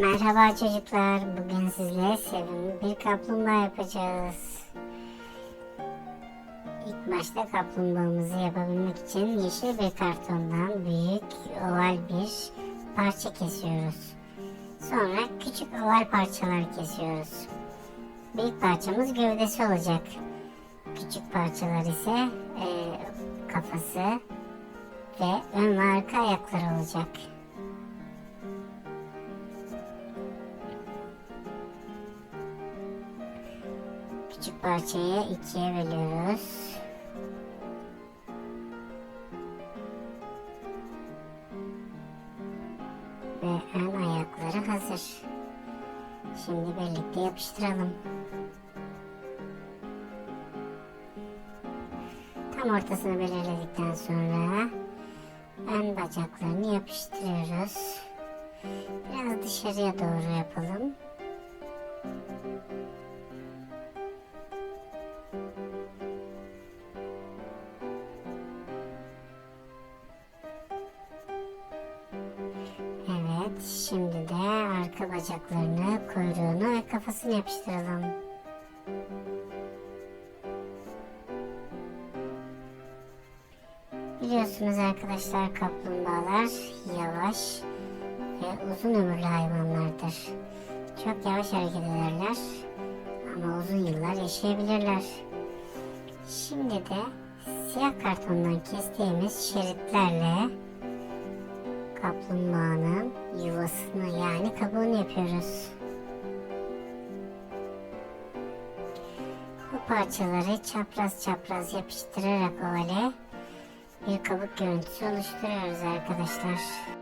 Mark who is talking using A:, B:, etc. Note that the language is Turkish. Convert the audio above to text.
A: Merhaba çocuklar. Bugün sizlere sevimli bir kaplumbağa yapacağız. İlk başta kaplumbağamızı yapabilmek için yeşil bir kartondan büyük oval bir parça kesiyoruz. Sonra küçük oval parçalar kesiyoruz. Büyük parçamız gövdesi olacak. Küçük parçalar ise eee, kafası ve ön ve arka ayakları olacak. Küçük parçayı ikiye bölüyoruz. Ve ön ayakları hazır. Şimdi birlikte yapıştıralım. Tam ortasını belirledikten sonra ön bacaklarını yapıştırıyoruz. Biraz dışarıya doğru yapalım. Şimdi de arka bacaklarını, kuyruğunu ve kafasını yapıştıralım. Biliyorsunuz arkadaşlar kaplumbağalar yavaş ve uzun ömürlü hayvanlardır. Çok yavaş hareket ederler ama uzun yıllar yaşayabilirler. Şimdi de siyah kartondan kestiğimiz şeritlerle kaplumbağanın yuvasını yani kabuğunu yapıyoruz. Bu parçaları çapraz çapraz yapıştırarak ovale bir kabuk görüntüsü oluşturuyoruz arkadaşlar.